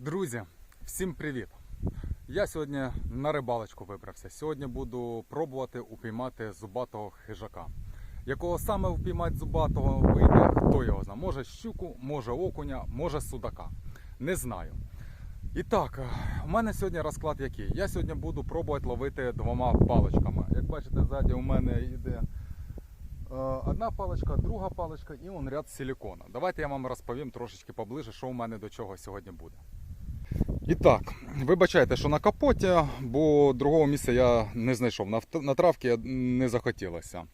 Друзі, всім привіт! Я сьогодні на рибалочку вибрався. Сьогодні буду пробувати упіймати зубатого хижака. Якого саме впіймати зубатого вийде, хто його знає. Може щуку, може окуня, може судака. Не знаю. І так, е, у мене сьогодні розклад який. Я сьогодні буду пробувати ловити двома паличками. Як бачите, ззаді у мене йде е, одна паличка, друга паличка і он ряд силікона. Давайте я вам розповім трошечки поближе, що у мене до чого сьогодні буде. І так, вибачайте, що на капоті, бо другого місця я не знайшов. На, травки не захотілося.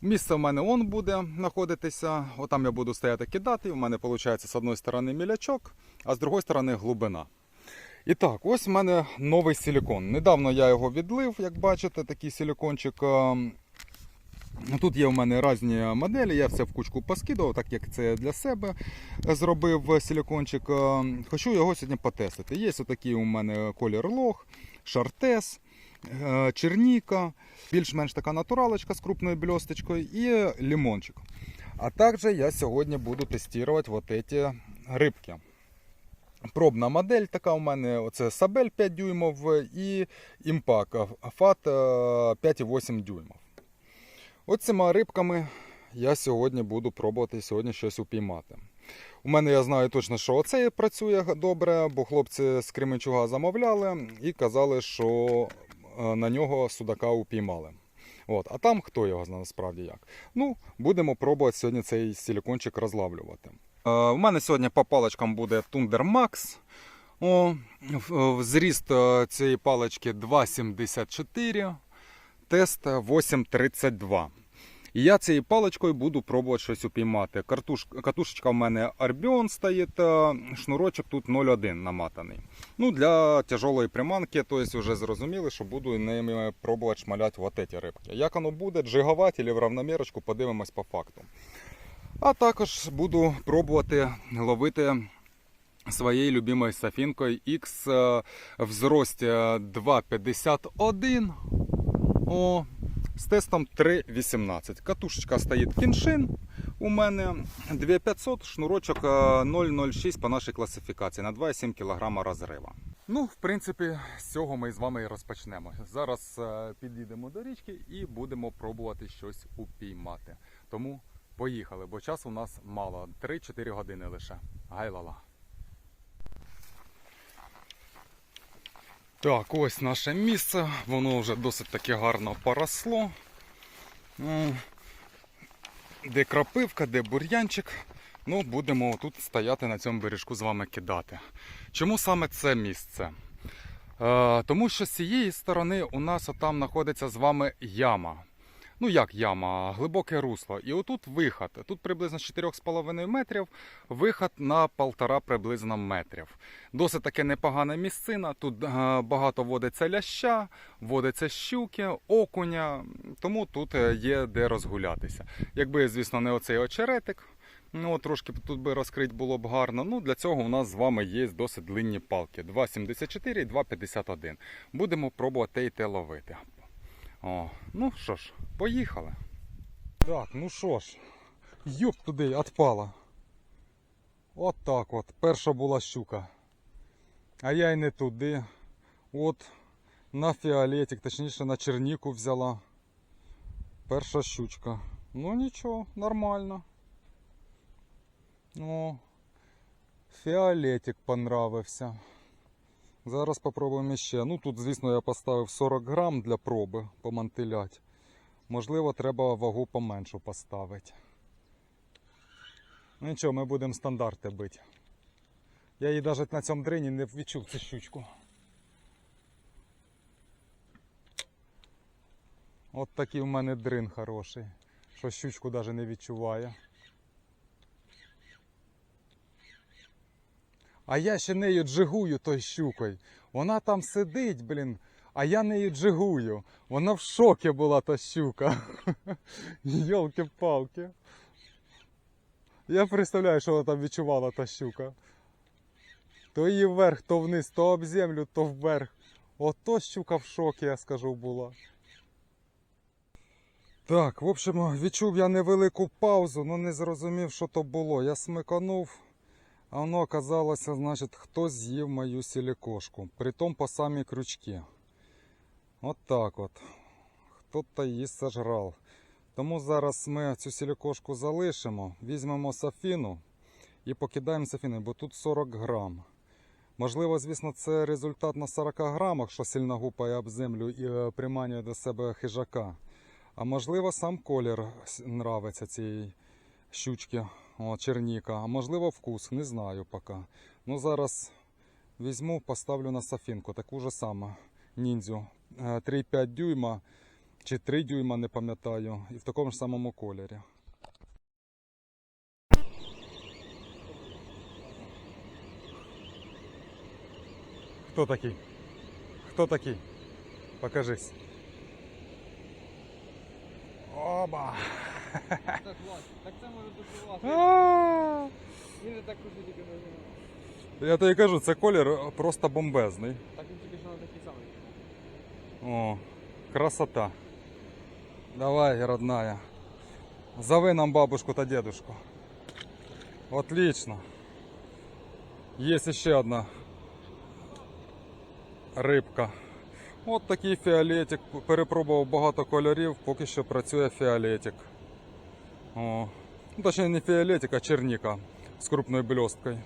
Місце в мене он буде знаходитися. Отам я буду стояти кидати. У мене виходить з одної сторони мілячок, а з другої сторони глибина. І так, ось в мене новий силікон. Недавно я його відлив, як бачите, такий силікончик. Тут є у мене різні моделі, я все в кучку поскидував, так як це для себе зробив силікончик. Е, Хочу його сьогодні потестити. Є отакий у мене колір лох, шартес, е, черніка, більш-менш така натуралочка з крупною бльосточкою і лимончик. А також я сьогодні буду тестувати вот эти рибки. Пробна модель така у мене, оце Сабель 5 дюймов і Імпак Фат 5,8 дюймов. От рибками я сьогодні буду пробувати сьогодні щось упіймати. У мене я знаю точно, що оце працює добре, бо хлопці з Кременчуга замовляли і казали, що е, на нього судака упіймали. От, а там хто його знає насправді як. Ну, будемо пробувати сьогодні цей силікончик розлавлювати. Е, у мене сьогодні по паличкам буде Thunder Max. В- зріст е, цієї палички 2,74, тест 8,32. І я цією паличкою буду пробувати щось упіймати. Картуш, катушечка в мене Арбіон стоїть, е, шнурочок тут 0,1 наматаний. Ну, для тяжелої приманки, тобто вже зрозуміли, що буду ними пробувати шмаляти вот ці рибки. Як воно буде, джиговати або в равномірочку, подивимось по факту. А також буду пробувати ловити своєю любимою сафінкою X е, в зрості 2,51. О, з тестом 3,18. Катушечка стоїть кіншин. У мене 2500, шнурочок е, 0,06 по нашій класифікації на 2,7 кг розрива. Ну, в принципі, з цього ми з вами і розпочнемо. Зараз е, підійдемо до річки і будемо пробувати щось упіймати. Тому поїхали, бо часу у нас мало 3-4 години лише. Гайлала. Так, ось наше місце. Воно вже досить таки гарно поросло. Де крапивка, де бур'янчик. Ну, будемо тут стояти на цьому бережку з вами кидати. Чому саме це місце? Е, тому що з цієї сторони у нас отам знаходиться з вами яма. Ну як яма, глибоке русло. І отут виход. Тут приблизно 4,5 метрів, виход на 1,5 приблизно метрів. Досить таке непогана місцина. Тут е, багато водиться ляща, водиться щуки, окуня, тому тут е, є де розгулятися. Якби, звісно, не оцей очеретик. Ну, трошки тут би розкрити було б гарно. Ну, для цього у нас з вами є досить длинні палки. 2,74 і 2,51. Будемо пробувати й те ловити. О, ну що ж, поїхали. Так, ну що ж, юб туди отпала. От так от. Перша була щука. А я й не туди. От на фіолетик, точніше на черніку взяла. Перша щучка. Ну нічого, нормально. О, фіолетик понравився. Зараз попробуємо ще. Ну тут, звісно, я поставив 40 грам для проби помантилять. Можливо, треба вагу поменшу поставити. Ну нічого, ми будемо стандарти бити. Я її навіть на цьому дрині не відчув цю щучку. От такий в мене дрин хороший, що щучку навіть не відчуває. А я ще нею джигую той щукою. Вона там сидить, блін, а я нею джигую. Вона в шокі була та щука. Йолки-палки. Я представляю, що вона там відчувала та щука. То її вверх, то вниз, то об землю, то вверх. Ото щука в шокі, я скажу, була. Так, в общем, відчув я невелику паузу, але не зрозумів, що то було. Я смиканув. А воно оказалося, значить, хтось з'їв мою сілікошку, притом по самі крючки. От так от. Хто-то її сожрав. Тому зараз ми цю сілікошку залишимо, візьмемо сафіну і покидаємо сафіну, бо тут 40 грам. Можливо, звісно, це результат на 40 грамах, що сильно гупає об землю і е, приманює до себе хижака. А можливо, сам колір нравиться цієї щучки, о, черніка. А можливо, вкус, не знаю поки. Ну зараз візьму, поставлю на сафінку, таку ж саму ніндзю. Е, 3,5 дюйма чи 3 дюйма, не пам'ятаю, і в такому ж самому кольорі. Хто такий? Хто такий? Покажись. Оба! Так, Влад, так це може бути Він не так крутий, тільки не. Я тобі кажу, це колір просто бомбезний. Так він тільки що на такий самий. О, красота. Давай, родная. Зови нам бабушку та дедушку. Отлично. Есть еще одна рибка. От такий фіолетик. Перепробував багато кольорів, поки що працює фіолетик. О. Ну, не фіолетик, а черніка з крупною бльосткою.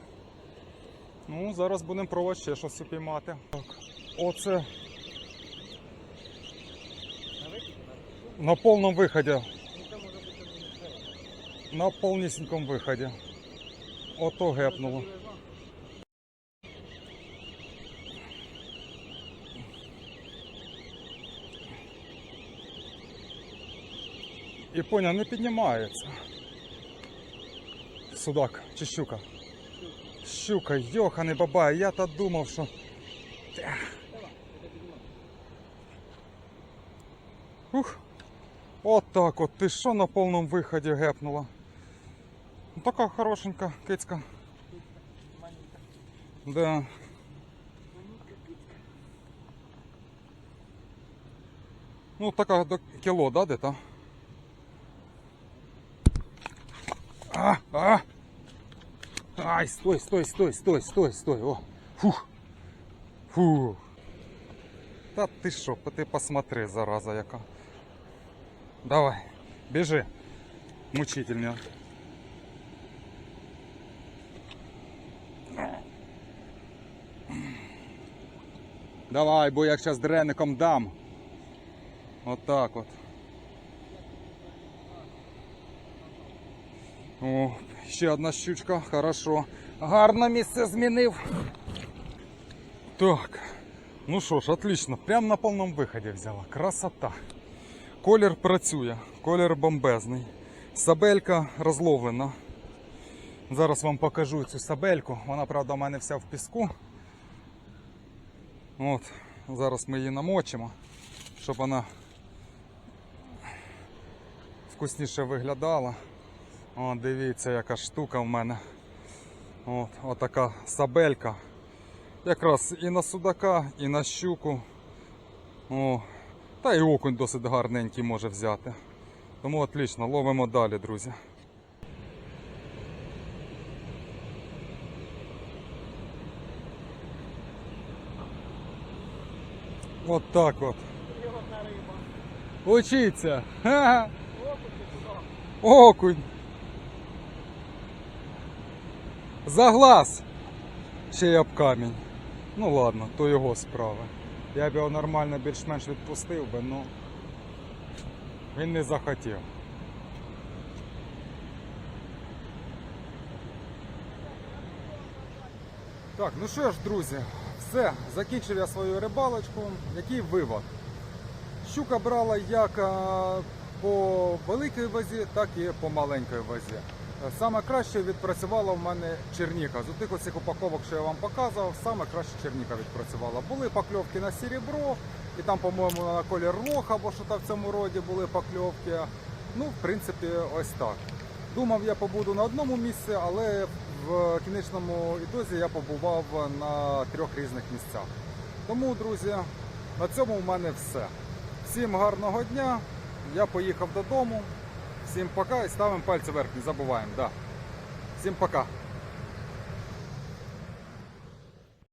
Ну, зараз будемо пробувати ще щось упіймати. Так. Оце На повному виході. На повнісінькому виході. Ото гепнуло. І поня не піднімається. Судак чи щука? Щука, йоханий бабай, я та думав, що. Ух. От так от, ти що на повному виході гепнула? Ну, Така хорошенька кицька. Да. Ну, така до кіло, да, де-то? А, а! Ай, стой, стой, стой, стой, стой, стой. О, фух. Фух. Та ти що, ти посмотри, зараза яка. Давай, біжи. Мучительно. Давай, бо як зараз дреником дам. Отак от. О, ще одна щучка, хорошо. Гарно місце змінив. Так. Ну що ж, отлично. Прямо на повному виході взяла. Красота. Колір працює, колір бомбезний. Сабелька розловлена. Зараз вам покажу цю сабельку. Вона, правда, у мене вся в піску. От, зараз ми її намочимо, щоб вона вкусніше виглядала. О, дивіться, яка штука в мене. От, отака сабелька. Якраз і на судака, і на щуку. О, та й окунь досить гарненький може взяти. Тому отлично, ловимо далі, друзі. От так от. Учиться. Окунь ти куди? Окунь. За глаз. Ще й об камінь. Ну ладно, то його справа. Я б його нормально більш-менш відпустив би, ну він не захотів. Так, ну що ж, друзі, все, закінчив я свою рибалочку. Який вивод? Щука брала як по великій вазі, так і по маленькій вазі. Саме краще відпрацювала в мене черніка. З тих оцих упаковок, що я вам показував, саме краще черніка відпрацювала. Були покльовки на серебро, і там, по-моєму, на колір лох або що там в цьому роді були покльовки. Ну, в принципі, ось так. Думав, я побуду на одному місці, але в кінечному ітозі я побував на трьох різних місцях. Тому, друзі, на цьому в мене все. Всім гарного дня. Я поїхав додому. Всім пока і ставимо пальці вверх, не забуваємо. Да. Всім пока.